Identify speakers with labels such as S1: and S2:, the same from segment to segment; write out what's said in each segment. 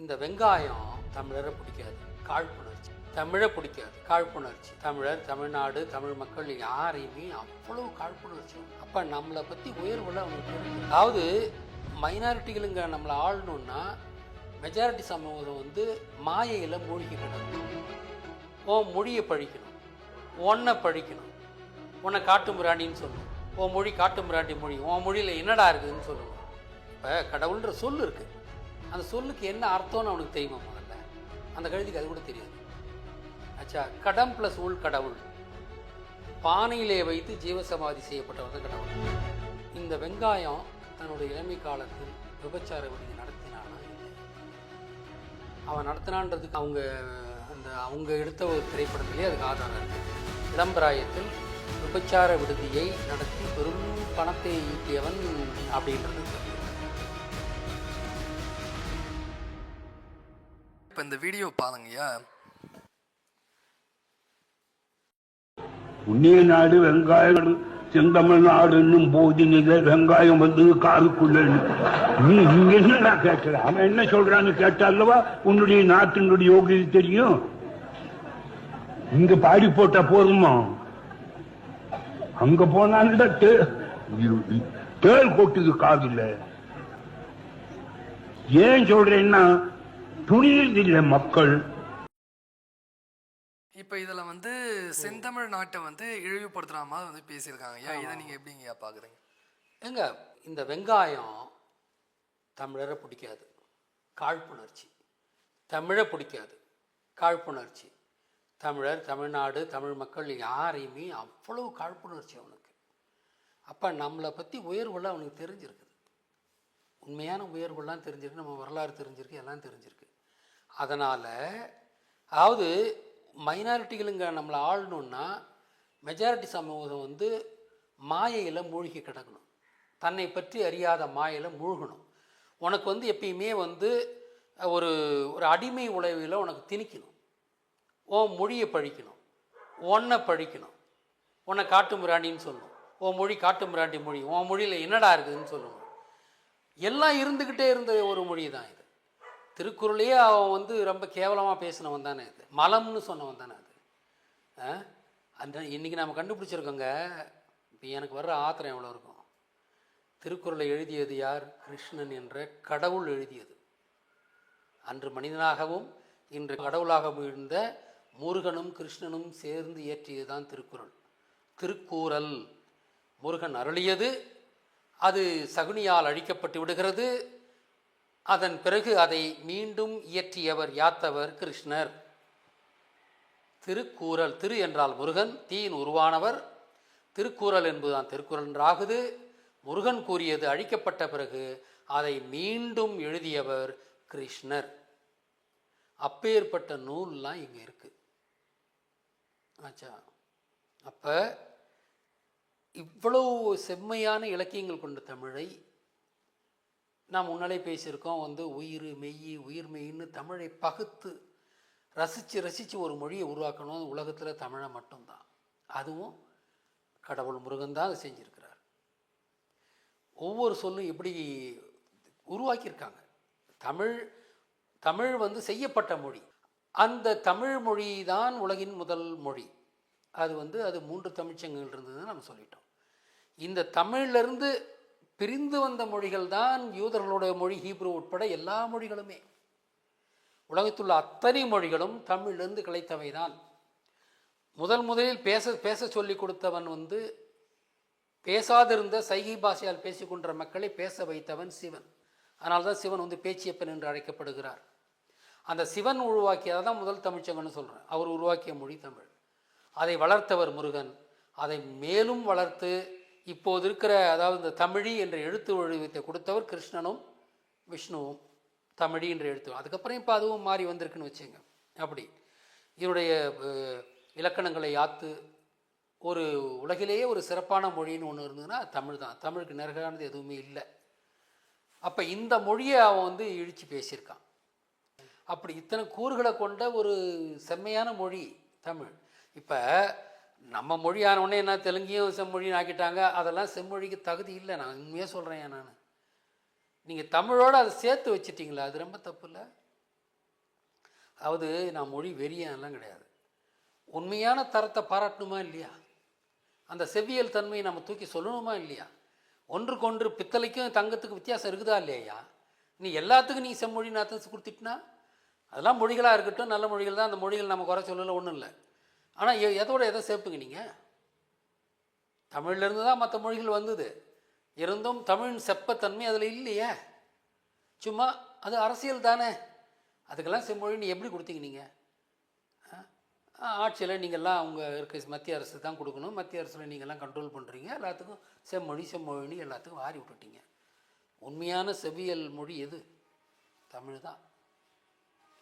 S1: இந்த வெங்காயம் தமிழரை பிடிக்காது. காழ்ப்புணர்ச்சி. தமிழை பிடிக்காது. காழ்ப்புணர்ச்சி. தமிழர் தமிழ்நாடு தமிழ் மக்கள் யாரையுமே அவ்வளவு காழ்ப்புணர்ச்சி அப்போ நம்மளை பற்றி உயர்வுல அவங்களுக்கு அதாவது மைனாரிட்டிகளுங்க நம்மளை ஆளணும்னா மெஜாரிட்டி சமூகம் வந்து மாயையில் மூழ்கி கிடக்கும். உன் மொழியை பழிக்கணும் உன்னை பழிக்கணும் உன்னை காட்டு மிராண்டின்னு சொல்லணும் உன் மொழி காட்டு மிராண்டி மொழி. உன் மொழியில் என்னடா இருக்குதுன்னு சொல்லணும் இப்போ கடவுள்ன்ற சொல் இருக்குது அந்த சொல்லுக்கு என்ன அர்த்தம்னு அவனுக்கு தெரியுமா முதல்ல? அந்த கழுதிக்கு அது கூட தெரியாது. ஆச்சா கடம் ப்ளஸ் உள் கடவுள். பானையிலே வைத்து ஜீவசமாதி செய்யப்பட்டவர் தான் கடவுள். இந்த வெங்காயம் தன்னுடைய இளமை காலத்தில் விபச்சார விடுதி நடத்தினானா அவன் நடத்தினான்றதுக்கு அவங்க அந்த அவங்க எடுத்த ஒரு திரைப்படத்திலே அதுக்கு ஆதாரம் இருக்கு. இளம்பிராயத்தில் விபச்சார விடுதியை நடத்தி பெரும் பணத்தை ஈட்டியவன் அப்படின்றது.
S2: இந்த வீடியோ பாருங்கய்யா.
S3: புண்ணிய நாடு வெங்காயம் செந்தமிழ் நாடுன்னும் போதினில வெங்காயம் வந்து காருக்குள்ள நீ இங்க என்னடா கேட்கல அவன் என்ன சொல்றான்னு கேட்டாலவா உன்னுடைய நாட்டினுடைய யோகிதை தெரியும். இங்க பாடி போட்டா போதுமா அங்க போனால்டா தேர் தேள் கொட்டுது காதுல. ஏன் சொல்றேன்னா துணியது இல்லை மக்கள்.
S2: இப்போ இதில் வந்து செந்தமிழ் நாட்டை வந்து இழிவுபடுத்துற மாதிரி வந்து பேசியிருக்காங்க ஐயா. இதை நீங்கள் எப்படிங்கய்யா பார்க்குறீங்க
S1: ஏங்க இந்த வெங்காயம் தமிழரை பிடிக்காது. காழ்ப்புணர்ச்சி. தமிழை பிடிக்காது. காழ்ப்புணர்ச்சி. தமிழர் தமிழ்நாடு தமிழ் மக்கள் யாரையுமே அவ்வளவு காழ்ப்புணர்ச்சி அவனுக்கு. அப்போ நம்மளை பற்றி உயர்வுலாம் அவனுக்கு தெரிஞ்சிருக்குது. உண்மையான உயர்வுலாம் தெரிஞ்சிருக்கு நம்ம வரலாறு தெரிஞ்சிருக்கு எல்லாம் தெரிஞ்சிருக்கு. அதனால் அதாவது மைனாரிட்டிகளுங்க நம்மளை ஆளணுன்னா மெஜாரிட்டி சமூகம் வந்து மாயையில் மூழ்கி கிடக்கணும். தன்னை பற்றி அறியாத மாயையில் மூழ்கணும். உனக்கு வந்து எப்பயுமே வந்து ஒரு ஒரு அடிமை உழைவில் உனக்கு திணிக்கணும். உன் மொழியை பழிக்கணும். ஒன்றை பழிக்கணும். உன்னை காட்டு மிராண்டின்னு சொல்லணும் உன் மொழி காட்டு மிராண்டி மொழி. உன் மொழியில் என்னடா இருக்குதுன்னு சொல்லணும் எல்லாம் இருந்துக்கிட்டே இருந்த ஒரு மொழி தான் இது. திருக்குறளையே அவன் வந்து ரொம்ப கேவலமாக பேசினவன் தானே இது மலம்னு சொன்னவன் தானே அது. ஆ? அந்த இன்றைக்கி நம்ம கண்டுபிடிச்சிருக்கோங்க. இப்போ எனக்கு வர்ற ஆத்திரம் எவ்வளோ இருக்கும்? திருக்குறளை எழுதியது யார்? கிருஷ்ணன் என்ற கடவுள் எழுதியது. அன்று மனிதனாகவும் இன்று கடவுளாகவும் இருந்த முருகனும் கிருஷ்ணனும் சேர்ந்து இயற்றியதுதான் திருக்குறள். திருக்கூறல். முருகன் அருளியது அது சகுனியால் அழிக்கப்பட்டு விடுகிறது. அதன் பிறகு அதை மீண்டும் இயற்றியவர் யாத்தவர் கிருஷ்ணர். திருக்கூறல் திரு என்றால் முருகன் தீயின் உருவானவர். திருக்கூறல் என்பதுதான் திருக்குறள் என்றாகுது. முருகன் கூறியது அழிக்கப்பட்ட பிறகு அதை மீண்டும் எழுதியவர் கிருஷ்ணர். அப்பேற்பட்ட நூல்லாம் இங்கே இருக்கு. ஆச்சா. அப்போ இவ்வளவு செம்மையான இலக்கியங்கள் கொண்ட தமிழை நாம் முன்னாலே பேசியிருக்கோம் வந்து உயிர் மெய் உயிர் மெய்ன்னு தமிழை பகுத்து ரசித்து ரசித்து ஒரு மொழியை உருவாக்கணும். உலகத்தில் தமிழை மட்டும்தான். அதுவும் கடவுள் முருகன் தான் அதை செஞ்சுருக்கிறார். ஒவ்வொரு சொல்லும் எப்படி உருவாக்கியிருக்காங்க. தமிழ் தமிழ் வந்து செய்யப்பட்ட மொழி. அந்த தமிழ் மொழி தான் உலகின் முதல் மொழி. அது வந்து அது மூன்று தமிழ்ச்சங்கங்கள் இருந்ததுன்னு நம்ம சொல்லிட்டோம். இந்த தமிழ்லேருந்து பிரிந்து வந்த மொழிகள் தான் யூதர்களுடைய மொழி ஹீப்ரு உட்பட எல்லா மொழிகளுமே. உலகத்துள்ள அத்தனை மொழிகளும் தமிழிலிருந்து கிளைத்தவை தான் முதல் முதலில் பேச பேச சொல்லி கொடுத்தவன் வந்து பேசாதிருந்த சைகை பாஷையால் பேசிக்கொண்ட மக்களை பேச வைத்தவன் சிவன். அதனால தான் சிவன் வந்து பேச்சியப்பன் என்று அழைக்கப்படுகிறார். அந்த சிவன் உருவாக்கியதை தான் முதல் தமிழ்ச்சங்கன்னு சொல்கிறேன் அவர் உருவாக்கிய மொழி தமிழ். அதை வளர்த்தவர் முருகன். அதை மேலும் வளர்த்து இப்போது இருக்கிற அதாவது இந்த தமிழி என்ற எழுத்து வடிவத்தை கொடுத்தவர் கிருஷ்ணனும் விஷ்ணுவும். தமிழி என்ற எழுத்து. அதுக்கப்புறம் இப்போ அதுவும் மாறி வந்திருக்குன்னு வச்சுங்க அப்படி. இதனுடைய இலக்கணங்களை யாத்து ஒரு உலகிலேயே ஒரு சிறப்பான மொழின்னு ஒன்று இருந்ததுன்னா தமிழ் தான். தமிழுக்கு நெருகானது எதுவுமே இல்லை. அப்போ இந்த மொழியை அவன் வந்து இழித்து பேசியிருக்கான். அப்படி இத்தனை கூறுகளை கொண்ட ஒரு செம்மையான மொழி தமிழ். இப்போ நம்ம மொழியான உடனே என்ன தெலுங்கையும் செம்மொழின்னு ஆக்கிட்டாங்க. அதெல்லாம் செம்மொழிக்கு தகுதி இல்லை. நான் உண்மையாக சொல்கிறேன் நான்? நீங்கள் தமிழோடு அதை சேர்த்து வச்சிட்டிங்களா? அது ரொம்ப தப்பு இல்லை அதாவது நான் மொழி வெறியெல்லாம் கிடையாது. உண்மையான தரத்தை பாராட்டணுமா இல்லையா? அந்த செவ்வியல் தன்மையை நம்ம தூக்கி சொல்லணுமா இல்லையா? ஒன்றுக்கொன்று பித்தளைக்கும் தங்கத்துக்கு வித்தியாசம் இருக்குதா இல்லையா? நீ எல்லாத்துக்கும் நீ செம்மொழி நாத்தம் கொடுத்துட்டினா அதெல்லாம் மொழிகளாக இருக்கட்டும் நல்ல மொழிகள் தான். அந்த மொழிகள் நம்ம குறை சொல்லல ஒன்றும் இல்லை. ஆனால் எதோட எதை சேர்ப்புங்க நீங்கள் தமிழ்லேருந்து தான் மற்ற மொழிகள் வந்தது. இருந்தும் தமிழின் செப்பத்தன்மை அதில் இல்லையே. சும்மா அது அரசியல் தானே. அதுக்கெல்லாம் செம்மொழின்னு எப்படி கொடுத்தீங்க நீங்கள் ஆட்சியில் நீங்கள்லாம் அவங்க இருக்க மத்திய அரசு தான் கொடுக்கணும். மத்திய அரசில் நீங்கள்லாம் கண்ட்ரோல் பண்ணுறீங்க எல்லாத்துக்கும் செம்மொழி செம்மொழின்னு எல்லாத்துக்கும் வாரி விட்டுட்டீங்க. உண்மையான செவியல் மொழி எது? தமிழ் தான்.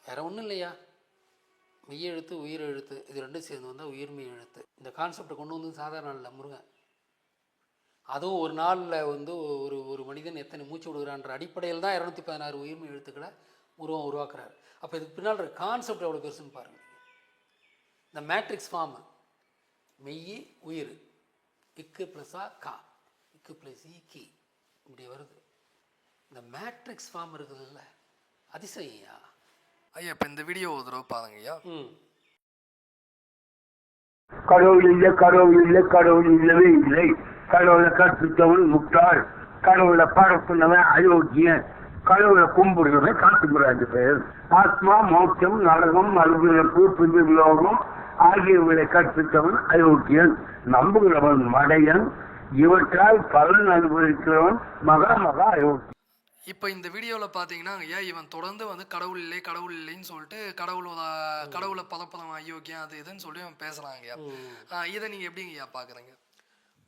S1: வேறு ஒன்றும் இல்லையா? மெய்யெழுத்து உயிரெழுத்து இது ரெண்டும் சேர்ந்து வந்தால் உயிர்மெய் எழுத்து. இந்த கான்செப்டை கொண்டு வந்து சாதாரண இல்லை முருகன். அதுவும் ஒரு நாளில் வந்து ஒரு ஒரு மனிதன் எத்தனை மூச்சு விடுகிறான்ற அடிப்படையில் தான் இரநூத்தி பதினாறு உயிர்மை எழுத்துக்களை உருவம் உருவாக்குறாரு. அப்போ இதுக்கு பின்னால் கான்செப்ட் எவ்வளோ பெருசுன்னு பாருங்கள் இந்த மேட்ரிக்ஸ் ஃபார்ம் மெய் உயிர் இக்கு ப்ளஸ்ஸா கா. இக்கு ப்ளஸ் இ கி. இப்படி வருது. இந்த மேட்ரிக்ஸ் ஃபார்ம் இருக்குதுல்ல அதிசயா
S2: ஐயா இப்போ இந்த வீடியோ ஒரு தடவை பாருங்க ஐயா.
S3: கடவுள் இல்லை கடவுள் இல்லை கடவுள் இல்லவே இல்லை. கடவுளை கற்றுத்தவன் முட்டாள். கடவுளை பரப்புனவன் அயோக்கியன். கடவுளை கும்பிடுறவன் காட்டுகிறாண்டு பேர் ஆத்மா மோட்சம் நரகம் மறுபிறப்பு புதுலோகம் ஆகியவர்களை கற்பித்தவன் அயோக்கியன். நம்புகிறவன் மடையன். இவற்றால் பலன் அனுபவிக்கிறவன் மகா மகா அயோக்கியன்.
S2: இப்போ இந்த வீடியோவில் பார்த்தீங்கன்னா ஐயா இவன் தொடர்ந்து வந்து கடவுள் இல்லை கடவுள் இல்லைன்னு சொல்லிட்டு கடவுளோட கடவுளை பதப்பதம் அயோக்கியம் அது இதுன்னு சொல்லி அவன் பேசுகிறாங்க ஐயா. இதை நீங்கள் எப்படிங்க ஐயா பார்க்குறீங்க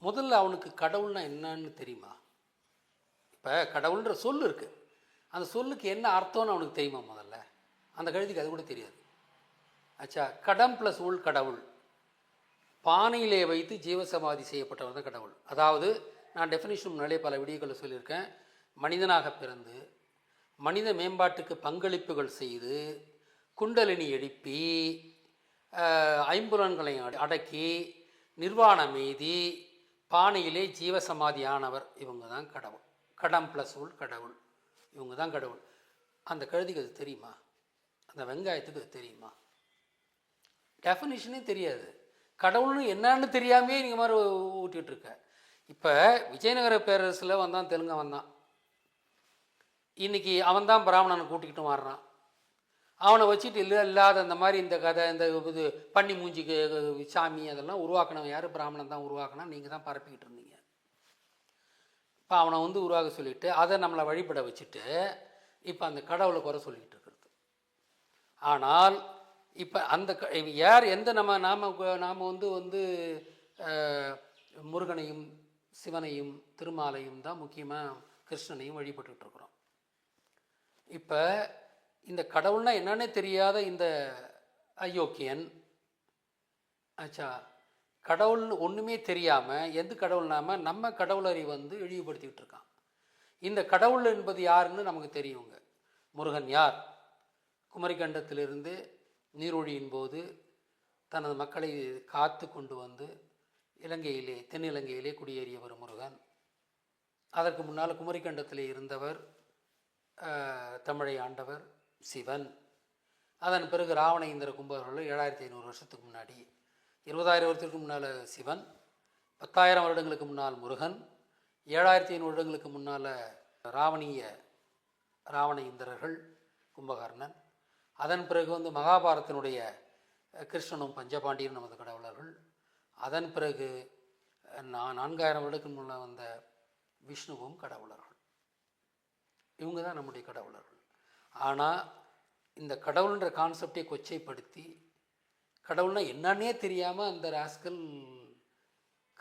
S1: முதல்ல அவனுக்கு கடவுள்னா என்னன்னு தெரியுமா? இப்போ கடவுள்ன்ற சொல் இருக்கு. அந்த சொல்லுக்கு என்ன அர்த்தம்னு அவனுக்கு தெரியுமா முதல்ல? அந்த கழுதிக்கு அது கூட தெரியாது. ஆச்சா கடம் ப்ளஸ் உள் கடவுள். பானையிலே வைத்து ஜீவசமாதி செய்யப்பட்டவர் தான் கடவுள். அதாவது நான் டெஃபினிஷன் முன்னாலே பல வீடியோக்களில் சொல்லியிருக்கேன். மனிதனாக பிறந்து மனித மேம்பாட்டுக்கு பங்களிப்புகள் செய்து குண்டலினி எழுப்பி ஐம்புலன்களை அடக்கி நிர்வாணம் மீதி பானையிலே ஜீவசமாதியானவர் இவங்க தான் கடவுள். கடம் ப்ளஸ் உள் கடவுள். இவங்க தான் கடவுள். அந்த கழுதிக்கு அது தெரியுமா? அந்த வெங்காயத்துக்கு அது தெரியுமா? டெஃபினிஷனே தெரியாது. கடவுள்னு என்னன்னு தெரியாமே நீங்கள் மாதிரி ஊட்டிகிட்டு இருக்க. இப்போ விஜயநகர பேரரசில் வந்தான் தெலுங்கு வந்தான். இன்னைக்கு அவன் தான் பிராமணனை கூட்டிக்கிட்டு வர்றான் அவனை வச்சுட்டு இல்லை இல்லாத இந்த மாதிரி இந்த கதை இந்த இது பண்ணி மூஞ்சிக்கு சாமி அதெல்லாம் உருவாக்கினவன் யார்? பிராமணன் தான் உருவாக்கினா நீங்கள் தான் பரப்பிக்கிட்டு இருந்தீங்க. இப்போ அவனை வந்து உருவாக்க சொல்லிட்டு அதை நம்மளை வழிபட வச்சுட்டு இப்போ அந்த கடவுளை குறை சொல்லிக்கிட்டு இருக்கிறது. ஆனால் இப்போ அந்த க- யார் எந்த நம்ம நாம் நாம் வந்து வந்து முருகனையும் சிவனையும் திருமாலையும் தான் முக்கியமாக கிருஷ்ணனையும் வழிபட்டுட்டு இருக்கிறோம். இப்போ இந்த கடவுள்னா என்னன்னே தெரியாத இந்த அயோக்கியன் ஆச்சா கடவுள் ஒன்றுமே தெரியாமல் எந்த கடவுள் நம்ம கடவுளறி வந்து இழிவுபடுத்திக்கிட்டு இருக்கான். இந்த கடவுள் என்பது யாருன்னு நமக்கு தெரியுங்க. முருகன் யார்? குமரிக்கண்டத்திலிருந்து நீரொழியின் போது தனது மக்களை காத்து கொண்டு வந்து இலங்கையிலே தென்னிலங்கையிலே குடியேறியவர் முருகன். அதற்கு முன்னால் குமரிக்கண்டத்திலே இருந்தவர் தமிழை ஆண்டவர் சிவன். அதன் பிறகு ராவண இந்திர கும்பகர்கள் ஏழாயிரத்தி ஐநூறு வருஷத்துக்கு முன்னாடி இருபதாயிரம் வருஷத்துக்கு முன்னால் சிவன் பத்தாயிரம் வருடங்களுக்கு முன்னால் முருகன் ஏழாயிரத்தி ஐநூறு வருடங்களுக்கு முன்னால் ராவணிய ராவண இந்திரர்கள் கும்பகர்ணன். அதன் பிறகு வந்து மகாபாரத்தினுடைய கிருஷ்ணனும் பஞ்சபாண்டியரும் நமது கடவுளர்கள். அதன் பிறகு நான் நான்காயிரம் வருடத்துக்கு முன்னால் வந்த விஷ்ணுவும் கடவுளர்கள் இவங்க தான் நம்முடைய கடவுளர்கள். ஆனால் இந்த கடவுள்ன்ற கான்செப்டை கொச்சைப்படுத்தி கடவுள்னா என்னன்னே தெரியாமல் அந்த ராஸ்கல்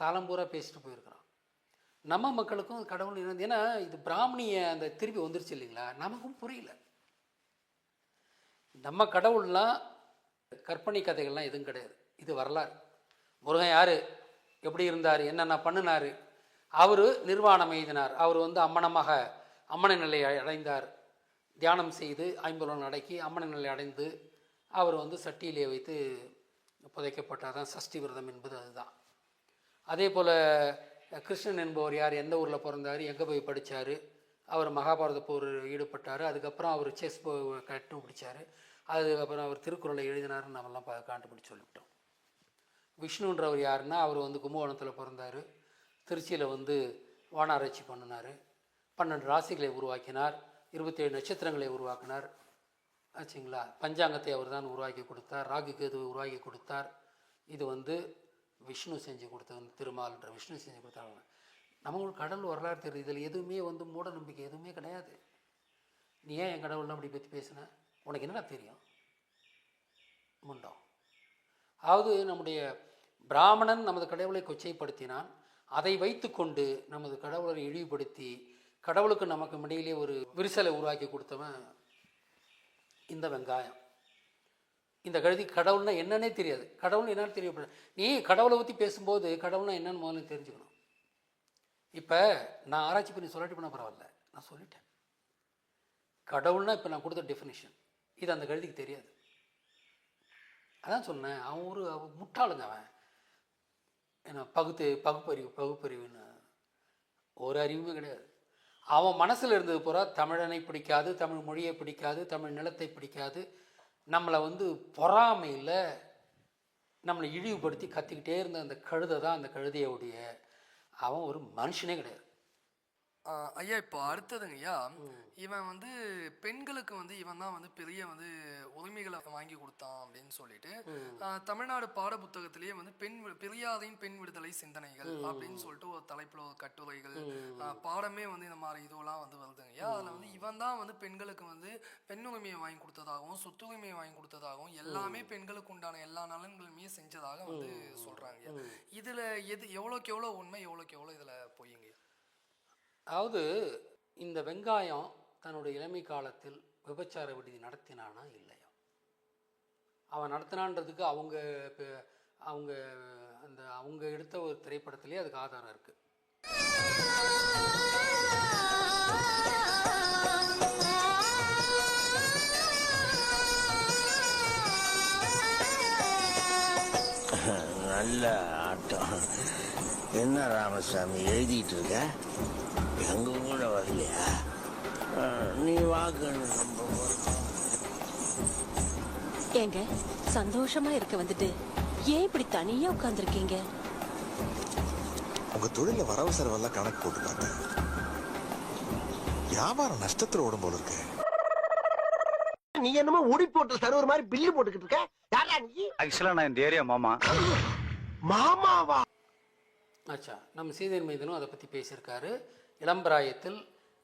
S1: காலம் பூரா பேசிட்டு போயிருக்கிறான். நம்ம மக்களுக்கும் கடவுள் என்ன ஏன்னா இது பிராமணிய அந்த திருப்பி வந்துருச்சு இல்லைங்களா? நமக்கும் புரியல. நம்ம கடவுள்லாம் கற்பனை கதைகள்லாம் எதுவும் கிடையாது. இது வரலாறு. முருகன் யார்? எப்படி இருந்தார்? என்னென்ன பண்ணினார்? அவர் நிர்வாணம் எய்தினார் அவர் வந்து அம்மனமாக அம்மன நிலையை அடைந்தார். தியானம் செய்து ஐம்புலன் அடக்கி அம்மன நிலை அடைந்து அவர் வந்து சட்டியிலே வைத்து புதைக்கப்பட்டார் தான் சஷ்டி விரதம் என்பது அதுதான். அதே போல் கிருஷ்ணன் என்பவர் யார் எந்த ஊரில் பிறந்தார் எங்கே போய் படித்தார் அவர் மகாபாரத போர் ஈடுபட்டார் அதுக்கப்புறம் அவர் செஸ் கட்டும் பிடிச்சார் அதுக்கப்புறம் அவர் திருக்குறளை எழுதினார்னு நம்மலாம் பா சொல்லிவிட்டோம். விஷ்ணுன்றவர் யாருன்னா அவர் வந்து கும்பகோணத்தில் பிறந்தார். திருச்சியில் வந்து வானாராய்ச்சி பண்ணினார். பன்னெண்டு ராசிகளை உருவாக்கினார். இருபத்தேழு நட்சத்திரங்களை உருவாக்கினார். ஆச்சுங்களா? பஞ்சாங்கத்தை அவர் தான் உருவாக்கி கொடுத்தார். ராகு கேதுவை உருவாக்கி கொடுத்தார். இது வந்து விஷ்ணு செஞ்சு கொடுத்தது திருமால்ன்ற விஷ்ணு செஞ்சு கொடுத்தாங்க நம்மளுக்கு கடவுள் வரலாறு தெரியுது. இதில் எதுவுமே வந்து மூட நம்பிக்கை எதுவுமே கிடையாது. நீ ஏன் என் கடவுள்லாம் அப்படி பற்றி பேசின? உனக்கு என்னடா தெரியும்? முண்டம் அதாவது நம்முடைய பிராமணன் நமது கடவுளை கொச்சைப்படுத்தினான். அதை வைத்துக்கொண்டு நமது கடவுளை இழிவுபடுத்தி கடவுளுக்கு நமக்கு இடையிலே ஒரு விரிசலை உருவாக்கி கொடுத்தவன் இந்த வெங்காயம். இந்த கழுதி கடவுள்னா என்னன்னே தெரியாது. கடவுள் என்னன்னு தெரியப்பட நீ கடவுளை பற்றி பேசும்போது கடவுள்னா என்னன்னு முதல்ல தெரிஞ்சுக்கணும். இப்போ நான் ஆராய்ச்சி பண்ணி சொல்லிட்டு பண்ண பரவாயில்ல. நான் சொல்லிட்டேன். கடவுள்னா இப்போ நான் கொடுத்த டெஃபினிஷன் இது அந்த கழுதிக்கு தெரியாது. அதான் சொன்னேன். அவன் ஒரு அவன் முட்டாளுங்க அவன். என்ன பகுத்து பகுப்பறிவு பகுப்பறிவுன்னு. ஒரு அறிவுமே கிடையாது. அவன் மனசில் இருந்தது பூரா தமிழனை பிடிக்காது தமிழ் மொழியை பிடிக்காது தமிழ் நிலத்தை பிடிக்காது. நம்மளை வந்து பொறாமையில் நம்மளை இழிவுபடுத்தி கத்திக்கிட்டே இருந்த அந்த கழுதை தான் அந்த கழுதையோடைய. அவன் ஒரு மனுஷனே கிடையாது.
S2: ஐயா இப்போ அடுத்ததுங்க ஐயா இவன் வந்து பெண்களுக்கு வந்து இவன் தான் வந்து பெரிய வந்து உரிமைகளை வாங்கி கொடுத்தான் அப்படின்னு சொல்லிட்டு தமிழ்நாடு பாட புத்தகத்திலேயே வந்து பெண் பெரியாரின் பெண் விடுதலை சிந்தனைகள் அப்படின்னு சொல்லிட்டு ஒரு தலைப்புல ஒரு கட்டுரைகள் பாடமே வந்து இந்த மாதிரி இதுவெல்லாம் வந்து வருதுங்க ஐயா அதுல வந்து இவன் தான் வந்து பெண்களுக்கு வந்து பெண் உரிமையை வாங்கி கொடுத்ததாகவும் சொத்துரிமையை வாங்கி கொடுத்ததாகவும் எல்லாமே பெண்களுக்கு உண்டான எல்லா நலன்களுமே செஞ்சதாக வந்து சொல்றாங்க ஐயா. இதுல எது எவ்வளோக்கு எவ்வளோ உண்மை எவ்வளோக்கு எவ்வளோ இதுல பொய்யுங்க ஐயா?
S1: அதாவது இந்த வெங்காயம் தன்னுடைய இளமை காலத்தில் விபச்சார விடுதி நடத்தினானா இல்லையா? அவன் நடத்தினான்றதுக்கு அவங்க இப்போ அவங்க அந்த அவங்க எடுத்த ஒரு திரைப்படத்திலே அதுக்கு ஆதாரம் இருக்குது
S4: நல்ல ஆட்டம். என்ன ராமசாமி எழுதிட்டு இருக்க? எங்க கூட வரலையா? நீ வாக்குன்னு.
S5: ஏங்க சந்தோஷமா இருக்க வந்துட்டு. ஏன் இப்படி தனியா உட்கார்ந்திருக்கீங்க?
S6: உங்க தொழில வரவு செலவெல்லாம் கணக்கு போட்டு பார்த்தேன். வியாபாரம் நஷ்டத்துல ஓடும் போல இருக்கு.
S7: நீ என்னமோ உடி போட்டு சர்வர் மாதிரி பில்லு போட்டுக்கிட்டு இருக்க. யாரா நீ?
S8: ஆக்சுவலா நான் இந்த ஏரியா மாமா.
S7: மாமாவா?
S1: அச்சா நம்ம சீதன் மைதனும் அதை பற்றி பேசியிருக்காரு. இளம்பராயத்தில்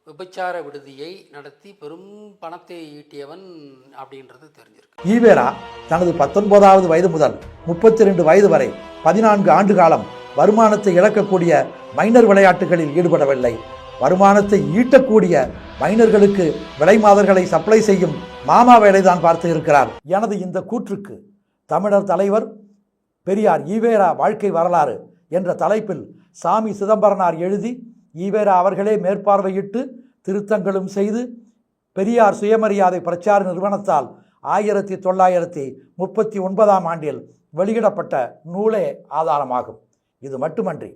S1: விபச்சார விடுதியை நடத்தி பெரும் பணத்தை ஈட்டியவன் அப்படின்றது தெரிஞ்சிருக்கு.
S9: ஈவேரா தனது பத்தொன்பதாவது வயது முதல் முப்பத்தி ரெண்டு வயது வரை பதினான்கு ஆண்டு காலம் வருமானத்தை இழக்கக்கூடிய மைனர் விளையாட்டுகளில் ஈடுபடவில்லை. வருமானத்தை ஈட்டக்கூடிய மைனர்களுக்கு விலைமாதர்களை சப்ளை செய்யும் மாமா வேலைதான் பார்த்து இருக்கிறார். எனது இந்த கூற்றுக்கு தமிழர் தலைவர் பெரியார் ஈவேரா வாழ்க்கை வரலாறு என்ற தலைப்பில் சாமி சிதம்பரனார் எழுதி ஈவேரா அவர்களே மேற்பார்வையிட்டு திருத்தங்களும் செய்து பெரியார் சுயமரியாதை பிரச்சார நிறுவனத்தால் ஆயிரத்தி தொள்ளாயிரத்தி முப்பத்தி ஒன்பதாம் ஆண்டில் வெளியிடப்பட்ட நூலே ஆதாரமாகும். இது மட்டுமன்றி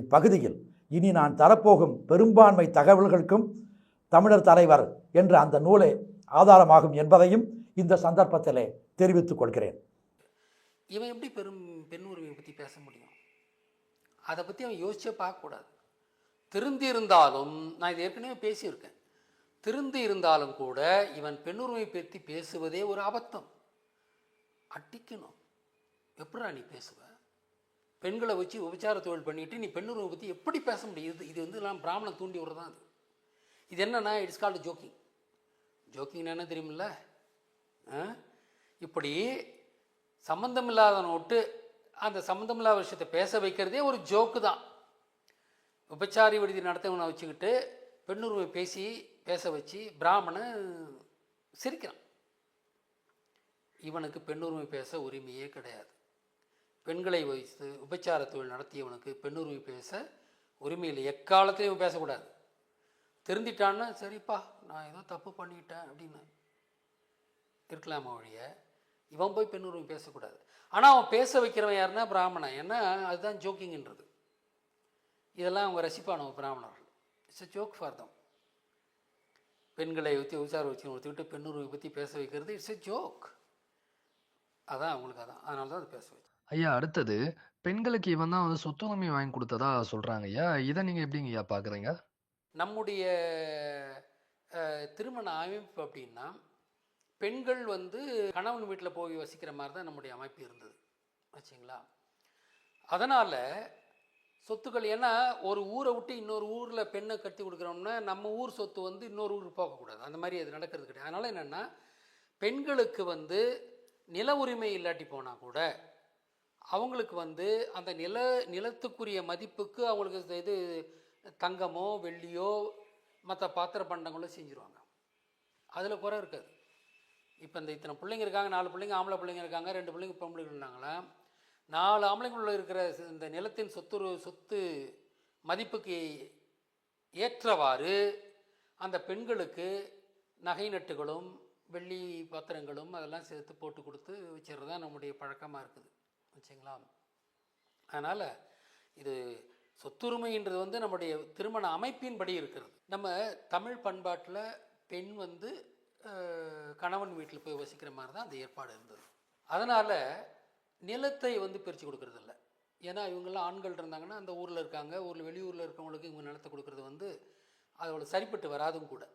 S9: இப்பகுதியில் இனி நான் தரப்போகும் பெரும்பான்மை தகவல்களுக்கும் தமிழர் தலைவர் என்ற அந்த நூலே ஆதாரமாகும் என்பதையும் இந்த சந்தர்ப்பத்திலே தெரிவித்துக் கொள்கிறேன்.
S1: இவன் எப்படி பெரும் பெண் உரிமையை பற்றி பேச முடியும்? அதை பற்றி அவன் யோசிச்சே பார்க்கக்கூடாது. திருந்தி இருந்தாலும் நான் இது ஏற்கனவே பேசியிருக்கேன். திருந்தி இருந்தாலும் கூட இவன் பெண்ணுரிமை பற்றி பேசுவதே ஒரு அபத்தம். அட்டிக்கணும் எப்படா நீ பேசுவ? பெண்களை வச்சு உபச்சார தொழில் பண்ணிட்டு நீ பெண்ணுரிமை பற்றி எப்படி பேச முடியும்? இது வந்து நான் பிராமணன் தூண்டி விடுறதான் அது. இது என்னன்னா இட்ஸ் கால்டு ஜோக்கிங் ஜோக்கிங் என்ன தெரியுமில்ல? ஆ? இப்படி சம்மந்தமில்லாதவனை விட்டு அந்த சம்மந்தமில்லாத விஷயத்தை பேச வைக்கிறதே ஒரு ஜோக்கு தான். உபச்சாரி விடுதி நடத்தவனை வச்சுக்கிட்டு பெண்ணுரிமை பேசி பேச வச்சு பிராமணன் சிரிக்கிறான். இவனுக்கு பெண்ணுரிமை பேச உரிமையே கிடையாது. பெண்களை வைத்து உபச்சார தொழில் நடத்தியவனுக்கு பெண்ணுரிமை பேச உரிமை இல்லை. எக்காலத்திலையும் பேசக்கூடாது. திருந்திட்டான்னா சரிப்பா நான் ஏதோ தப்பு பண்ணிட்டேன் அப்படின்னு இருக்கலாமா வழியை இவன் போய் பெண் உரிமை பேசக்கூடாது. ஆனால் அவன் பேச வைக்கிறவன் யாருன்னா பிராமணன். ஏன்னா அதுதான் ஜோக்கிங்ன்றது இதெல்லாம் அவங்க ரசிப்பானவங்க பிராமணர்கள். It's a joke for them பெண்களை வச்சு உச்சார வச்சு ஒருத்திக்கிட்டு பெண்ணுரிமை பற்றி பேச வைக்கிறது இட்ஸ் எ ஜோக் அதான் அவங்களுக்கு அதான். அதனால தான் அது பேச வச்சு.
S2: ஐயா அடுத்தது. பெண்களுக்கு இவன் தான் வந்து சொத்துரிமை வாங்கி கொடுத்ததா சொல்றாங்க ஐயா. இதை நீங்க எப்படிங்க ஐயா பாக்குறீங்க?
S1: நம்முடைய திருமண அமைப்பு அப்படின்னா பெண்கள் வந்து கணவன் வீட்டில் போய் வசிக்கிற மாதிரி தான் நம்முடைய அமைப்பு இருந்தது. வச்சுங்களா அதனால் சொத்துக்கள் ஏன்னா ஒரு ஊரை விட்டு இன்னொரு ஊரில் பெண்ணை கட்டி கொடுக்குறோம்னா நம்ம ஊர் சொத்து வந்து இன்னொரு ஊருக்கு போகக்கூடாது. அந்த மாதிரி அது நடக்கிறது கிடையாது. அதனால் என்னென்னா பெண்களுக்கு வந்து நில உரிமை இல்லாட்டி போனால் கூட அவங்களுக்கு வந்து அந்த நில நிலத்துக்குரிய மதிப்புக்கு அவங்களுக்கு இது தங்கமோ வெள்ளியோ மற்ற பாத்திர பண்டங்களோ செஞ்சுருவாங்க. அதில் குறை இருக்காது. இப்போ இந்த இத்தனை பிள்ளைங்க இருக்காங்க நாலு பிள்ளைங்க ஆம்பளை பிள்ளைங்க இருக்காங்க ரெண்டு பிள்ளைங்க பொம்பளைங்க இருந்தாங்களா? நாலு ஆம்பளைங்களுள்ள இருக்கிற இந்த நிலத்தின் சொத்து சொத்து மதிப்புக்கு ஏற்றவாறு அந்த பெண்களுக்கு நகை நட்டுகளும் வெள்ளி பாத்திரங்களும் அதெல்லாம் சேர்த்து போட்டு கொடுத்து வச்சுருது தான் நம்முடைய பழக்கமாக இருக்குது. வச்சுங்களா? அதனால் இது சொத்துரிமைன்றது வந்து நம்முடைய திருமண அமைப்பின்படி இருக்கிறது. நம்ம தமிழ் பண்பாட்டில் பெண் வந்து கணவன் வீட்டில் போய் வசிக்கிற மாதிரி தான் அந்த ஏற்பாடு இருந்தது. அதனால் நிலத்தை வந்து பிரித்து கொடுக்கறது ஏன்னா இவங்கெல்லாம் ஆண்கள் இருந்தாங்கன்னா அந்த ஊரில் இருக்காங்க ஊரில் வெளியூரில் இருக்கவங்களுக்கு இவங்க நிலத்தை கொடுக்கறது வந்து அதோட சரிப்பட்டு வராதும் கூட.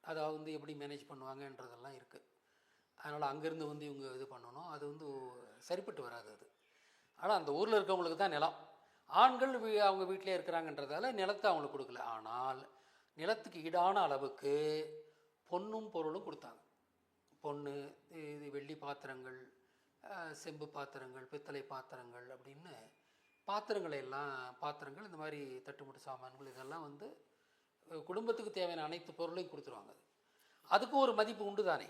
S1: அதை வந்து எப்படி மேனேஜ் பண்ணுவாங்கன்றதெல்லாம் இருக்குது அதனால் அங்கேருந்து வந்து இவங்க இது பண்ணணும். அது வந்து சரிப்பட்டு வராது அது. ஆனால் அந்த ஊரில் இருக்கவங்களுக்கு தான் நிலம். ஆண்கள் வீ- அவங்க வீட்டிலே இருக்கிறாங்கன்றதால நிலத்தை அவங்களுக்கு கொடுக்கல. ஆனால் நிலத்துக்கு ஈடான அளவுக்கு பொன்னும் பொருளும் கொடுத்தாங்க. பொண்ணு இது வெள்ளி பாத்திரங்கள் செம்பு பாத்திரங்கள் பித்தளை பாத்திரங்கள் அப்படின்னு பாத்திரங்களை எல்லாம் பாத்திரங்கள் இந்த மாதிரி தட்டுமுட்டு சாமான்கள் இதெல்லாம் வந்து குடும்பத்துக்கு தேவையான அனைத்து பொருளையும் கொடுத்துருவாங்க. அதுக்கும் ஒரு மதிப்பு உண்டு தானே.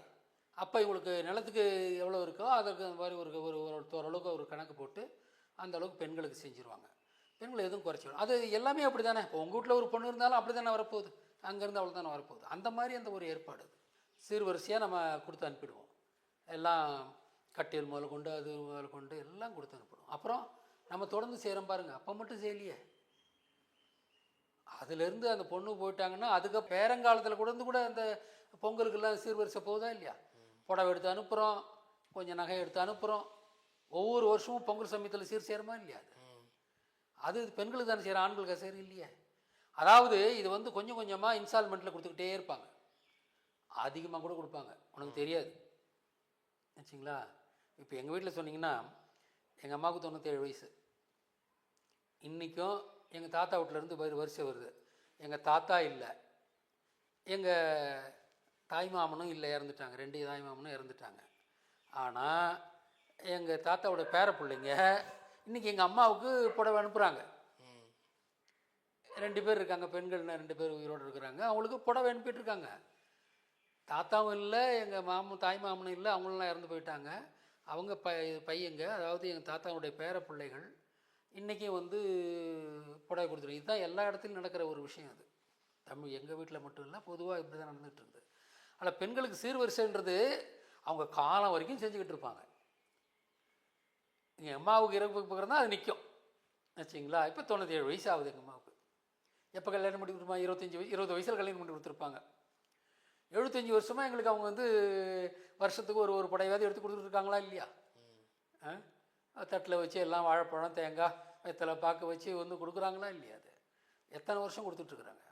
S1: அப்போ இவங்களுக்கு நிலத்துக்கு எவ்வளோ இருக்கோ அதற்கு அந்த மாதிரி ஒரு ஒரு ஒரு ஓரளவுக்கு ஒரு கணக்கு போட்டு அந்த அளவுக்கு பெண்களுக்கு செஞ்சுருவாங்க. பெண்களை எதுவும் குறைச்சிடும் அது எல்லாமே அப்படி தானே இப்போ உங்கள் வீட்டில் ஒரு பொண்ணு இருந்தாலும் அப்படி தானே வரப்போகுது. அங்கேருந்து அவ்வளோ தானே வரப்போகுது. அந்த மாதிரி அந்த ஒரு ஏற்பாடு. அது சீர்வரிசையாக நம்ம கொடுத்து அனுப்பிடுவோம். எல்லாம் கட்டியல் முதல் கொண்டு அது முதல் கொண்டு எல்லாம் கொடுத்து அனுப்பிடுவோம். அப்புறம் நம்ம தொடர்ந்து செய்கிறோம் பாருங்கள் அப்போ மட்டும் செய்யலையே. அதுலேருந்து அந்த பொண்ணு போயிட்டாங்கன்னா அதுக்கு பேரங்காலத்தில் கூட இருந்து கூட அந்த பொங்கலுக்கெல்லாம் சீர்வரிசை போகுதா இல்லையா? புடவை எடுத்து அனுப்புகிறோம் கொஞ்சம் நகை எடுத்து அனுப்புகிறோம் ஒவ்வொரு வருஷமும் பொங்கல் சமயத்தில் சீர் சேருமா இல்லையா அது? அது பெண்களுக்கு தானே செய்கிற ஆண்களுக்கு சேரும் இல்லையே? அதாவது இது வந்து கொஞ்சம் கொஞ்சமாக இன்ஸ்டால்மெண்ட்டில் கொடுத்துக்கிட்டே இருப்பாங்க. அதிகமாக கூட கொடுப்பாங்க. உனக்கு தெரியாது. வச்சுங்களா இப்போ எங்கள் வீட்டில் சொன்னீங்கன்னா எங்கள் அம்மாவுக்கு தொண்ணூற்றேழு வயசு. இன்றைக்கும் எங்கள் தாத்தா வீட்டிலேருந்து வரு வரிசை வருது. எங்கள் தாத்தா இல்லை. எங்கள் தாய் மாமனும் இல்லை இறந்துட்டாங்க. ரெண்டு தாய்மாமனும் இறந்துட்டாங்க. ஆனால் எங்கள் தாத்தாவோட பேர பிள்ளைங்க இன்றைக்கி எங்கள் அம்மாவுக்கு புடவை அனுப்புகிறாங்க ரெண்டு பேர் இருக்காங்க பெண்கள் ரெண்டு பேர் உயிரோடு இருக்கிறாங்க. அவங்களுக்கு புடவை அனுப்பிட்டு இருக்காங்க தாத்தாவும் இல்லை எங்கள் மாமன் தாய் மாமனும் இல்லை அவங்களெலாம் இறந்து போயிட்டாங்க. அவங்க ப பையங்க அதாவது எங்கள் தாத்தாவுடைய பேர பிள்ளைகள் இன்றைக்கும் வந்து புடவை கொடுத்துருக்கு இதுதான் எல்லா இடத்துலையும் நடக்கிற ஒரு விஷயம் அது. தமிழ் எங்கள் வீட்டில் மட்டும் இல்லை பொதுவாக இப்படி தான் நடந்துகிட்டு இருக்குது ஆனால் பெண்களுக்கு சீர்வரிசைன்றது அவங்க காலம் வரைக்கும் செஞ்சுக்கிட்டு இருப்பாங்க. எங்கள் அம்மாவுக்கு இறப்பு பார்க்குறதா அது நிற்கும் வச்சிங்களா இப்போ தொண்ணூற்றி ஏழு வயசு ஆகுது எங்கள் எப்போ கல்யாணம் பண்ணி கொடுத்துருமா இருபத்தஞ்சி வயசு இருபது வயசில் கல்யாணம் பண்ணி கொடுத்துருப்பாங்க. எழுபத்தஞ்சி வருஷமாக எங்களுக்கு அவங்க வந்து வருஷத்துக்கு ஒரு ஒரு புடவையாவது எடுத்து கொடுத்துருக்காங்களா இல்லையா? ஆ? தட்டில் வச்சு எல்லாம் வாழைப்பழம் தேங்காய் வெத்தலை பார்க்க வச்சு வந்து கொடுக்குறாங்களா இல்லையா அது? எத்தனை வருஷம் கொடுத்துட்ருக்குறாங்க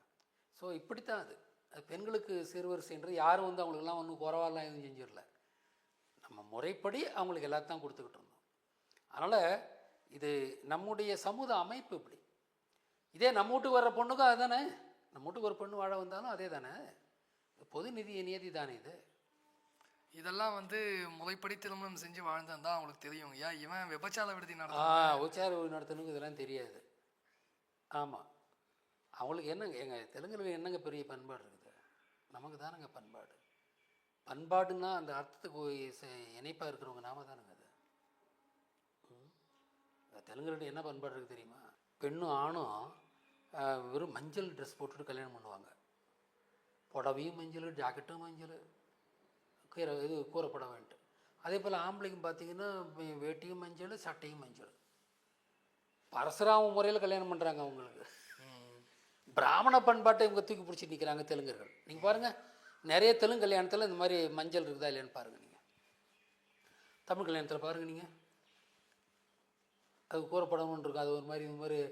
S1: ஸோ இப்படித்தான் அது. அது பெண்களுக்கு சிறுவரிசைன்றது யாரும் வந்து அவங்களுக்கெல்லாம் ஒன்றும் குறவாலாம் எதுவும் செஞ்சிடல. நம்ம முறைப்படி அவங்களுக்கு எல்லாத்தான் கொடுத்துக்கிட்டு இருந்தோம். அதனால் இது நம்முடைய சமூக அமைப்பு இப்படி. இதே நம்ம வீட்டுக்கு வர்ற பொண்ணுக்கும் அதுதானே நம்ம வீட்டுக்கு ஒரு பொண்ணு வாழ வந்தாலும் அதே தானே பொது நிதி நியதி தானே இது.
S2: இதெல்லாம் வந்து முறைப்படி திருமணம் செஞ்சு வாழ்ந்தா அவங்களுக்கு தெரியும். ஐயா இவன் விபச்சார விடுதி
S1: ஆ
S2: நடத்த
S1: உச்சார நடத்தணுக்கு இதெல்லாம் தெரியாது. ஆமாம் அவங்களுக்கு என்னங்க எங்கள் தெலுங்குல என்னங்க பெரிய பண்பாடு இருக்குது? நமக்கு தானங்க பண்பாடு. பண்பாடுன்னா அந்த அர்த்தத்துக்கு இணைப்பாக இருக்கிறவங்க நாம தானங்க அது. தெலுங்குல என்ன பண்பாடு இருக்குது தெரியுமா? பெண்ணும் ஆணும் வெறும் மஞ்சள் ட்ரெஸ் போட்டுட்டு கல்யாணம் பண்ணுவாங்க. புடவையும் மஞ்சள் ஜாக்கெட்டும் மஞ்சள் கீரை இது கூரை புடவைன்ட்டு அதே போல் ஆம்பளைக்கும் பார்த்தீங்கன்னா வேட்டியும் மஞ்சள் சட்டையும் மஞ்சள். பரசுராம முறையில் கல்யாணம் பண்ணுறாங்க அவங்களுக்கு. பிராமண பண்பாட்டை இவங்க தூக்கி பிடிச்சி நிற்கிறாங்க தெலுங்கர்கள். நீங்கள் பாருங்கள் நிறைய தெலுங்கு கல்யாணத்தில் இந்த மாதிரி மஞ்சள் இருக்குதா இல்லையான்னு பாருங்கள் நீங்கள் தமிழ் கல்யாணத்தில் பாருங்கள் நீங்கள் அது கூறப்படணும்னு இருக்கும். அது ஒரு மாதிரி இந்த மாதிரி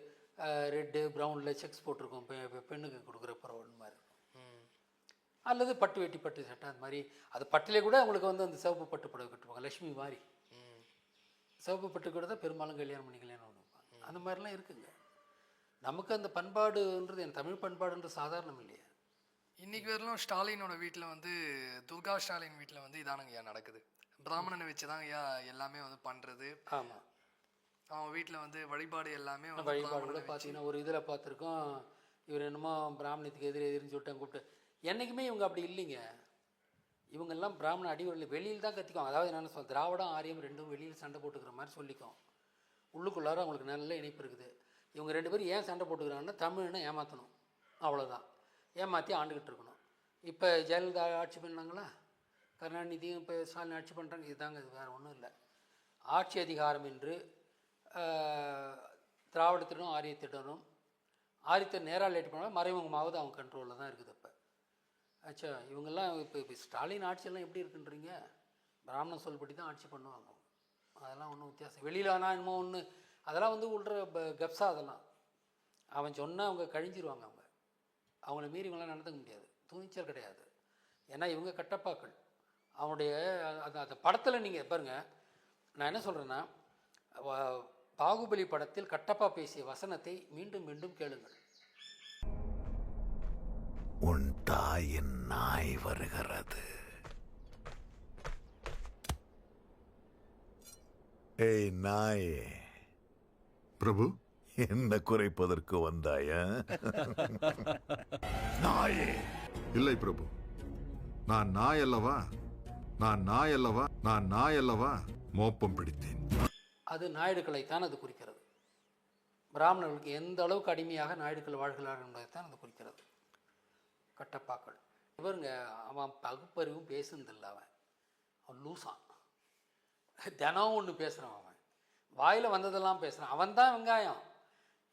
S1: ரெட்டு ப்ரௌனில் செக்ஸ் போட்டிருக்கும். பெ- பெண்ணுக்கு கொடுக்குற பரவல் மாதிரி. அல்லது பட்டு வெட்டி பட்டு சட்டை அந்த மாதிரி. அது பட்டிலே கூட அவங்களுக்கு வந்து அந்த சிவப்பு பட்டு புடவை கட்டுவாங்க லட்சுமி மாதிரி. சிவப்பு பட்டு கூட தான் பெரும்பாலும் கல்யாணம் பண்ணி கல்யாணம் பண்ணுவாங்க. அந்த மாதிரிலாம் இருக்குங்க. நமக்கு அந்த பண்பாடுன்றது என் தமிழ் பண்பாடுன்றது சாதாரணம் இல்லையா.
S2: இன்னைக்கு வரலும் ஸ்டாலினோட வீட்டில் வந்து துர்கா ஸ்டாலின் வீட்டில் வந்து இதானுங்க ஐயா நடக்குது. பிராமணனை வச்சு தான் ஐயா எல்லாமே வந்து பண்ணுறது
S1: ஆமாம்
S2: அவன் வீட்டில் வந்து வழிபாடு எல்லாமே
S1: வழிபாடு கூட பார்த்தீங்கன்னா ஒரு இதில் பார்த்துருக்கோம் இவர் என்னமோ பிராமணத்துக்கு எதிரி எதிரின்னு சொல்லிட்டு கூப்பிட்டு என்றைக்குமே இவங்க அப்படி இல்லைங்க. இவங்கெல்லாம் பிராமண அடிவரில் வெளியில் தான் கத்திக்குவாங்க. அதாவது என்னென்ன சொல் திராவிடம் ஆரியம் ரெண்டும் வெளியில் சண்டை போட்டுக்கிற மாதிரி சொல்லிக்கும். உள்ளுக்குள்ளார அவங்களுக்கு நல்ல இணைப்பு இருக்குது. இவங்க ரெண்டு பேரும் ஏன் சண்டை போட்டுக்கிறாங்கன்னா தமிழ்னா ஏமாற்றணும் அவ்வளோதான் ஏமாற்றி ஆண்டுக்கிட்டு இருக்கணும். இப்போ ஜெயலலிதா ஆட்சி பண்ணாங்களா? கருணாநிதியும் இப்போ ஸ்டாலின் ஆட்சி பண்ணுறாங்க இதுதாங்க இது வேறு ஒன்றும் இல்லை. ஆட்சி அதிகாரம் என்று திராவிடத்திடனும் ஆரியத்திடனும் ஆரியத்தை நேராக லேட் பண்ணால் மறைமுகமாவது அவங்க கண்ட்ரோலில் தான் இருக்குது இப்போ ஆச்சா இவங்கெல்லாம் இப்போ இப்போ ஸ்டாலின் ஆட்சியெல்லாம் எப்படி இருக்குன்றீங்க? பிராமண சொல்படி தான் ஆட்சி பண்ணுவாங்க. அதெல்லாம் ஒன்றும் வித்தியாசம். வெளியில் ஆனால் என்னமோ ஒன்று அதெல்லாம் வந்து உள்ள ப- கப்ஸா அதெல்லாம். அவன் சொன்னால் அவங்க கழிஞ்சிருவாங்க அவங்க. அவங்கள மீறி இவங்களாம் நடந்துக்க முடியாது. துணிச்சல் கிடையாது. ஏன்னா இவங்க கட்டப்பாக்கள். அவனுடைய அந்த அந்த படத்தில் நீங்கள் பாருங்கள் நான் என்ன சொல்கிறேன்னா பாகுபலி படத்தில் கட்டப்பா பேசிய வசனத்தை மீண்டும் மீண்டும் கேளுங்கள்.
S8: உன் தாயின் நாய் வருகிறது. ஏய் நாயே.
S6: பிரபு?
S8: என்ன குறைப்பதற்கு வந்தாயா? நாயே.
S6: இல்லை பிரபு. நான் நாய் அல்லவா? நான் நாய் அல்லவா? நான் நாய் அல்லவா? மோப்பம் பிடித்தேன்.
S1: அது நாயுடுக்களைத்தான் அது குறிக்கிறது. பிராமணர்களுக்கு எந்த அளவுக்கு அடிமையாக நாயுடுக்கள் வாழ்கிறார்கள் என்பதைத்தான் அது குறிக்கிறது. கட்டப்பாக்கள். இவருங்க அவன் பகுப்பறிவும் பேசுனதில்லை அவன். அவன் லூசான். தினம் ஒன்று பேசுகிறான் அவன். வாயில் வந்ததெல்லாம் பேசுகிறான் அவன் தான் வெங்காயம்.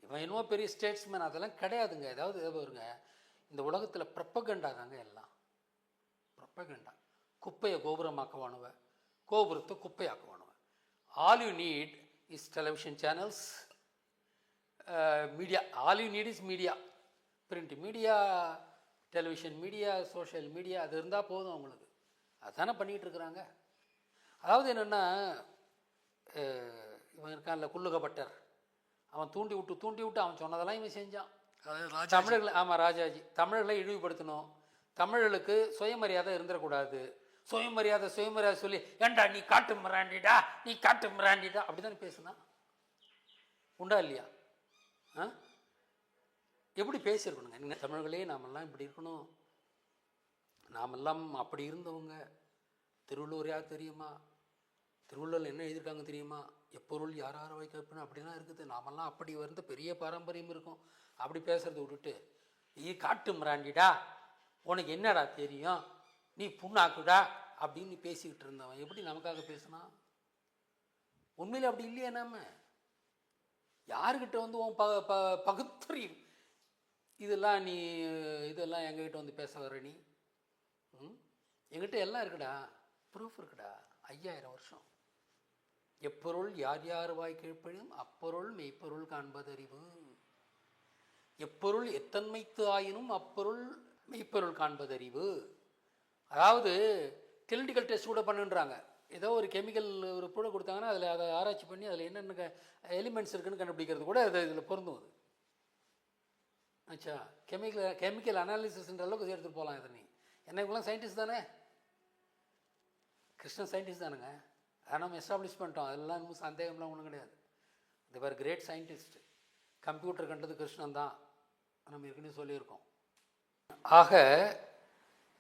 S1: இவன் இன்னும் பெரிய ஸ்டேட்ஸ்மேன் அதெல்லாம் கிடையாதுங்க. ஏதாவது வருங்க இந்த உலகத்தில் ப்ரப்பகண்டா தாங்க எல்லாம். ப்ரப்பகண்டா குப்பையை கோபுரமாக்குவானுவ. கோபுரத்தை குப்பையாக்குவானுவ. All you need is television channels media all you need is media print media television media social media அது இருந்தால் போதும் அவங்களுக்கு. அதானே பண்ணிகிட்டு இருக்கிறாங்க அதாவது என்னென்னா இவன் இருக்கான்ல குள்ளுகப்பட்டர் அவன் தூண்டி விட்டு தூண்டி விட்டு அவன் சொன்னதெல்லாம் இவன் செஞ்சான். தமிழர்களை ஆமாம் ராஜாஜி. தமிழர்களை இழிவுபடுத்தணும். தமிழர்களுக்கு சுயமரியாதை இருந்துடக்கூடாது சுயமரியாதை சுயமரியாதை சொல்லி ஏண்டா நீ காட்டு மிராண்டிடா நீ காட்டு மிராண்டிடா அப்படி தானே பேசுனா? உண்டா இல்லையா? ஆ? எப்படி பேசியிருக்கணுங்க? நீங்கள் தமிழர்களே நாமெல்லாம் இப்படி இருக்கணும். நாமெல்லாம் அப்படி இருந்தவங்க. திருவள்ளுவர் யார் தெரியுமா? திருவள்ளுவர் என்ன எழுதியிருக்காங்க தெரியுமா? எப்பொருள் யார் யார் வைக்கப்பணும் அப்படிலாம் இருக்குது. நாமெல்லாம் அப்படி வந்து பெரிய பாரம்பரியம் இருக்கும். அப்படி பேசுறதை விட்டுட்டு நீ காட்டு மிராண்டிடா உனக்கு என்னடா தெரியும்? நீ புண்ணாக்குடா அப்படின்னு நீ பேசிக்கிட்டு இருந்தவன். எப்படி நமக்காக பேசுனான்? உண்மையில் அப்படி இல்லையே நாம. யாருக்கிட்ட வந்து உன் ப ப பகுத்தறியும் இதெல்லாம் நீ இதெல்லாம் எங்ககிட்ட வந்து பேச வர நீ? ம்? எங்கிட்ட எல்லாம் இருக்குடா. ப்ரூஃப் இருக்குடா. ஐயாயிரம் வருஷம். எப்பொருள் யார் யார் வாய் கீழ்ப்படியும் அப்பொருள் மெய்ப்பொருள் காண்பதறிவு. எப்பொருள் எத்தன்மைத்து ஆயினும் அப்பொருள் மெய்ப்பொருள் காண்பதறிவு. அதாவது கிளினிக்கல் டெஸ்ட் கூட பண்ணுன்றாங்க. ஏதோ ஒரு கெமிக்கல் ஒரு புழை கொடுத்தாங்கன்னா அதில் அதை ஆராய்ச்சி பண்ணி அதில் என்னென்ன எலிமெண்ட்ஸ் இருக்குன்னு கண்டுபிடிக்கிறது கூட அது இதில் பொருந்தும் அது. ஆச்சா கெமிக்கல் கெமிக்கல் அனாலிசிஸ்ன்ற அளவுக்கு எடுத்துகிட்டு போகலாம் இதை நீ. என்ன இவங்களாம் சயின்டிஸ்ட் தானே? கிருஷ்ணன் சயின்டிஸ்ட் தானுங்க. அதை நம்ம எஸ்டாப்ளிஷ் பண்ணிட்டோம். அதெல்லாம் இன்னும் சந்தேகம்லாம் ஒன்றும் கிடையாது. இந்த பேர் கிரேட் சயின்டிஸ்ட் கம்ப்யூட்டர் கண்டது கிருஷ்ணன் தான். நம்ம ஏற்கனவே சொல்லியிருக்கோம். ஆக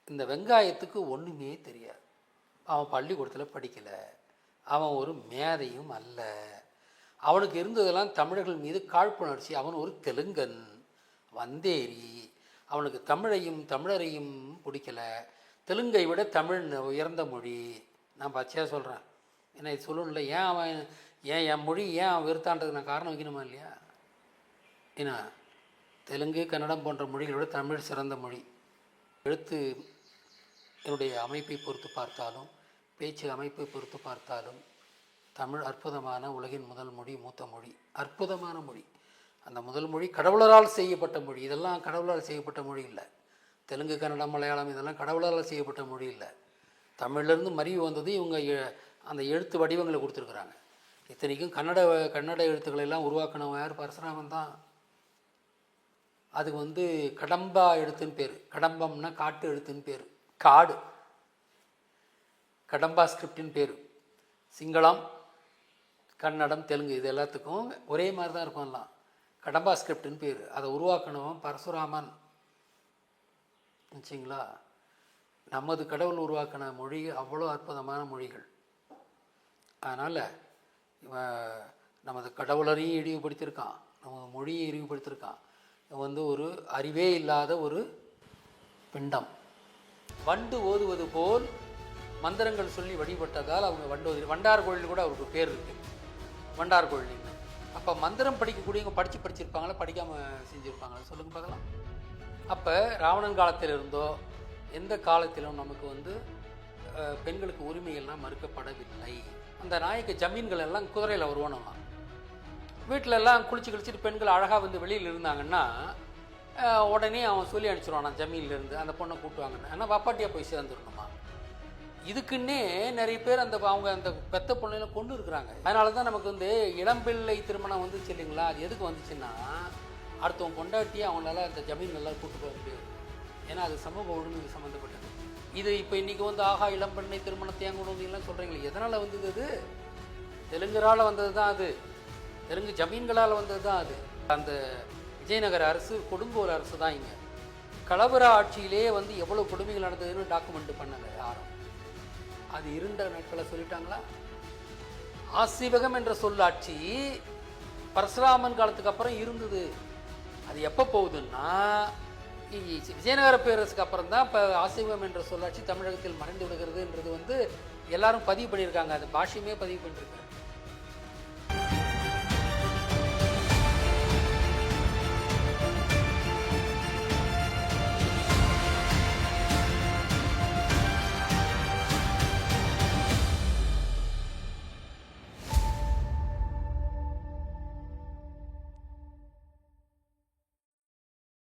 S1: இந்த வெங்காயத்துக்கு ஒன்றுமே தெரியாது. அவன் பள்ளிக்கூடத்தில் படிக்கலை. அவன் ஒரு மேதையும் அல்ல. அவனுக்கு இருந்ததெல்லாம் தமிழர்கள் மீது காழ்ப்புணர்ச்சி. அவன் ஒரு தெலுங்கன். வந்தேரி. அவனுக்கு தமிழையும் தமிழரையும் பிடிக்கல. தெலுங்கை விட தமிழ் உயர்ந்த மொழி. நான் பச்சையாக சொல்கிறேன் ஏன்னா இது சொல்லணும்ல ஏன் அவன் ஏன் என் மொழி ஏன் அவன் வெறுத்தான்றதுக்கு நான் காரணம் வைக்கணுமா இல்லையா? ஏன்னா தெலுங்கு கன்னடம் போன்ற மொழிகளை விட தமிழ் சிறந்த மொழி. எழுத்து என்னுடைய அமைப்பை பொறுத்து பார்த்தாலும் பேச்சு அமைப்பை பொறுத்து பார்த்தாலும் தமிழ் அற்புதமான உலகின் முதல் மொழி மூத்த மொழி. அற்புதமான மொழி. அந்த முதல் மொழி கடவுளரால் செய்யப்பட்ட மொழி. இதெல்லாம் கடவுளால் செய்யப்பட்ட மொழி இல்லை. தெலுங்கு கன்னடம் மலையாளம் இதெல்லாம் கடவுளால் செய்யப்பட்ட மொழி இல்லை. தமிழ்லேருந்து மறிவு வந்தது இவங்க எ- அந்த எழுத்து வடிவங்களை கொடுத்துருக்குறாங்க. இத்தனைக்கும் கன்னட கன்னட எழுத்துக்களை எல்லாம் உருவாக்கினவன் யார் பரசுராமன் தான். அது வந்து கடம்பா எழுத்துன்னு பேர். கடம்பம்னா காட்டு எழுத்துன்னு பேர். காடு. கடம்பா ஸ்கிரிப்டின் பேர். சிங்களம் கன்னடம் தெலுங்கு இது எல்லாத்துக்கும் ஒரே மாதிரி தான் இருக்கும் எல்லாம். கடம்பா ஸ்கிரிப்டின் பேர். அதை உருவாக்கணும் பரசுராமன். வச்சிங்களா நமது கடவுள் உருவாக்கின மொழி அவ்வளோ அற்புதமான மொழிகள். அதனால் நமது கடவுளரையும் இழிவுபடுத்தியிருக்கான். நமது மொழியை இழிவுபடுத்தியிருக்கான். இவன் வந்து ஒரு அறிவே இல்லாத ஒரு பிண்டம். வண்டு ஓதுவது போல் மந்திரங்கள் சொல்லி வழிபட்டதால் அவங்க வண்டு வண்டார் கோயில் கூட அவருக்கு பேர் இருக்கு. வண்டார் கோயில்னு. அப்போ மந்திரம் படிக்கக்கூடியவங்க படித்து படிச்சிருப்பாங்களா? படிக்காமல் செஞ்சுருப்பாங்களா? சொல்லுங்க பார்க்கலாம். அப்போ ராவணன் காலத்தில் இருந்தோ எந்த காலத்திலும் நமக்கு வந்து பெண்களுக்கு உரிமைகள்லாம் மறுக்கப்படவில்லை. அந்த நாயக்க ஜமீன்கள் எல்லாம் குதிரையில் வருவானலாம் வீட்டில எல்லாம் குளிச்சு குளிச்சுட்டு பெண்கள் அழகாக வந்து வெளியில் இருந்தாங்கன்னா உடனே அவன் சொல்லி அனுப்பிச்சிருவான் ஜமீன்லேருந்து அந்த பொண்ணை கூட்டுவாங்கன்னு ஆனால் வாப்பாட்டியாக போய் சேர்ந்துடணுமா? இதுக்குன்னே நிறைய பேர் அந்த அவங்க அந்த பெத்த பொண்ணையில கொண்டு இருக்கிறாங்க. அதனால தான் நமக்கு வந்து இளம்பிள்ளை திருமணம் வந்துச்சு இல்லைங்களா? அது எதுக்கு வந்துச்சுன்னா அடுத்தவங்க கொண்டாட்டி அவங்களால அந்த ஜமீன் நல்லா கூட்டு போக முடியாது. ஏன்னா அது சமூக ஒழுங்கு சம்மந்தப்பட்டது இது இப்போ இன்னைக்கு வந்து ஆஹா இளம்பெண்ணை திருமணத்தை ஏன் கொண்டு சொல்கிறீங்களே எதனால் வந்தது அது? தெலுங்கரால் வந்தது தான் அது. தெலுங்கு ஜமீன்களால் வந்தது தான் அது. அந்த விஜயநகர அரசு கொடுங்கோல் அரசு தான் இங்கே. கலவர ஆட்சியிலே வந்து எவ்வளோ கொடுமைகள் நடந்ததுன்னு டாக்குமெண்ட் பண்ணல யாரும். அது இருண்ட நாட்களை சொல்லிட்டாங்களா? ஆசீவகம் என்ற சொல்லாட்சி பரசுராமன் காலத்துக்கு அப்புறம் இருந்தது. அது எப்போ போகுதுன்னா விஜயநகர பேரரசுக்கு அப்புறம் தான் இப்போ ஆசீவகம் என்ற சொல்லாட்சி தமிழகத்தில் மறைந்து விடுகிறதுன்றது வந்து எல்லாரும் பதிவு பண்ணியிருக்காங்க. அது பாஷையுமே பதிவு பண்ணியிருக்காங்க.